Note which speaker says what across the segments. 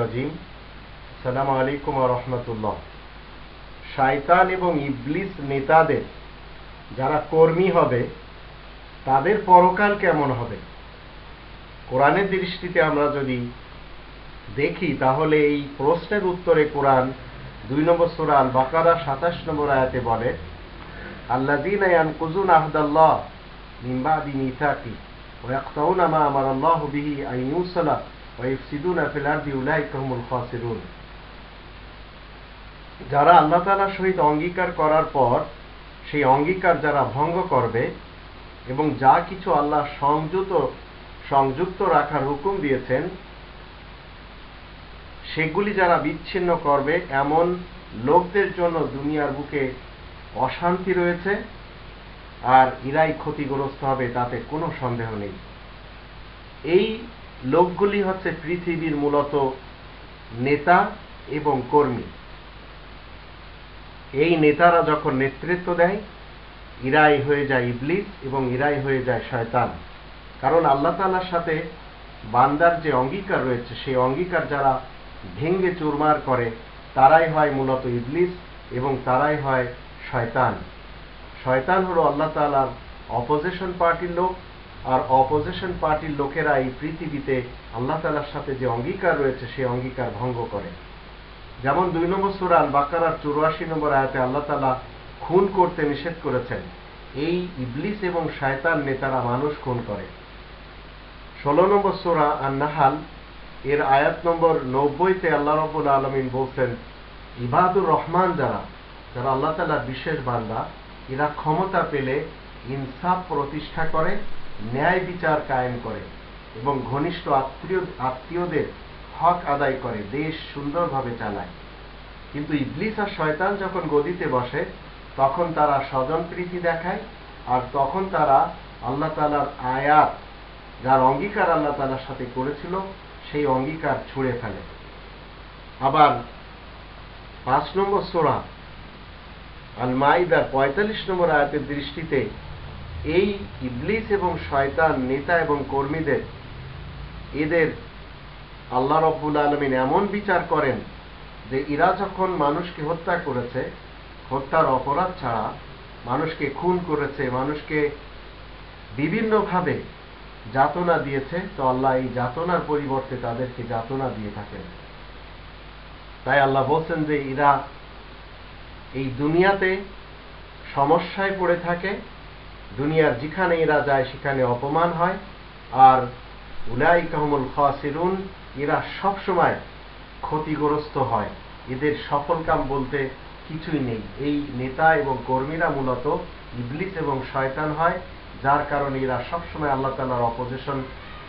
Speaker 1: রাজিম। সালাম আলাইকুম রহমতুল্লাহ। শায়তান এবং ইবলিস নেতাদের যারা কর্মী হবে, তাদের পরকাল কেমন হবে? কোরআনের দৃষ্টিতে আমরা যদি দেখি, তাহলে এই প্রশ্নের উত্তরে কোরআন দুই নম্বর সুরা আল বাকারা সাতাশ নম্বর আয়াতে বলে আল্লাদিন আয়ান কুজুন আহদাল্লাহ নিম্বাদি নিথাকি ওয়াক্তাউন আমা আমার আল্লাহ বিহি আইনুসালা ওয়াইফসিদুনা ফিল আরদি উলাইকা খাসিরুন যারা আল্লাহ তালার সহিত অঙ্গীকার করার পর সেই অঙ্গীকার যারা ভঙ্গ করবে এবং যা কিছু আল্লাহ সংযুত, সংযুক্ত রাখার হুকুম দিয়েছেন, সেগুলি যারা বিচ্ছিন্ন করবে, এমন লোকদের জন্য দুনিয়ার বুকে অশান্তি রয়েছে আর ইরাই ক্ষতিগ্রস্ত হবে, তাতে কোনো সন্দেহ নেই। এই লোকগুলি হচ্ছে পৃথিবীর মূলত নেতা এবং কর্মী। এই নেতারা যখন নেতৃত্ব দেয়, ইরাই হয়ে যায় ইবলিস এবং ইরাই হয়ে যায় শয়তান। কারণ আল্লাহ তালার সাথে বান্দার যে অঙ্গীকার রয়েছে, সেই অঙ্গীকার যারা ভেঙ্গে চুরমার করে, তারাই হয় মূলত ইবলিস এবং তারাই হয় শয়তান। শয়তান হলো আল্লাহ তালার অপোজিশন পার্টির লোক আর অপোজিশন পার্টির লোকেরা এই পৃথিবীতে আল্লাহ তালার সাথে যে অঙ্গীকার রয়েছে সেই অঙ্গীকার ভঙ্গ করে। যেমন দুই নম্বর সুরাল বাকারার চুরাশি নম্বর আয়াতে আল্লাহ তালা খুন করতে নিষেধ করেছেন। এই ইবলিস এবং শায়তান নেতারা মানুষ খুন করে। ষোলো নম্বর সুরা আর নাহাল এর আয়াত নম্বর নব্বইতে আল্লাহ রবুল আলমিন বলছেন, ইবাদুর রহমান যারা যারা আল্লাহ তালার বিশেষ বান্দা, এরা ক্ষমতা পেলে ইনসাফ প্রতিষ্ঠা করে ন্যায় বিচার কায়েম করে এবং ঘনিষ্ঠ আত্মীয়, আত্মীয়দের হক আদায় করে, দেশ সুন্দরভাবে চালায়। কিন্তু ইবলিস আর শয়তান যখন গদিতে বসে, তখন তারা স্বজন প্রীতি দেখায় আর তখন তারা আল্লাহ তালার আয়াত, যার অঙ্গীকার আল্লাহ তালার সাথে করেছিল, সেই অঙ্গীকার ছুঁড়ে ফেলে। আবার পাঁচ নম্বর সোরা আল মাইদার পঁয়তাল্লিশ নম্বর আয়াতের দৃষ্টিতে এই ইবলিস এবং শয়তান, নেতা এবং কর্মীদের, এদের আল্লাহ রব্বুল আলমিন এমন বিচার করেন যে এরা যখন মানুষকে হত্যা করেছে, হত্যার অপরাধ ছাড়া মানুষকে খুন করেছে, মানুষকে বিভিন্নভাবে যাতনা দিয়েছে, তো আল্লাহ এই যাতনার পরিবর্তে তাদেরকে যাতনা দিয়ে থাকেন। তাই আল্লাহ বলছেন যে এরা এই দুনিয়াতে সমস্যায় পড়ে থাকে দুনিয়ার যেখানে এরা যায়, সেখানে অপমান হয়। আর উলাই কাহমুল খাসিরুন, এরা সবসময় ক্ষতিগ্রস্ত হয়। এদের সফল কাম বলতে কিছুই নেই। এই নেতা এবং কর্মীরা মূলত ইবলিস এবং শয়তান হয়, যার কারণে এরা সবসময় আল্লাহ তালার অপোজিশন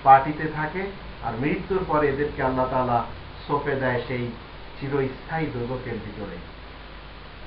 Speaker 1: পার্টিতে থাকে। আর মৃত্যুর পরে এদেরকে আল্লাহ তালা সোপে দেয় সেই চিরস্থায়ী দুর্গকের ভিতরে।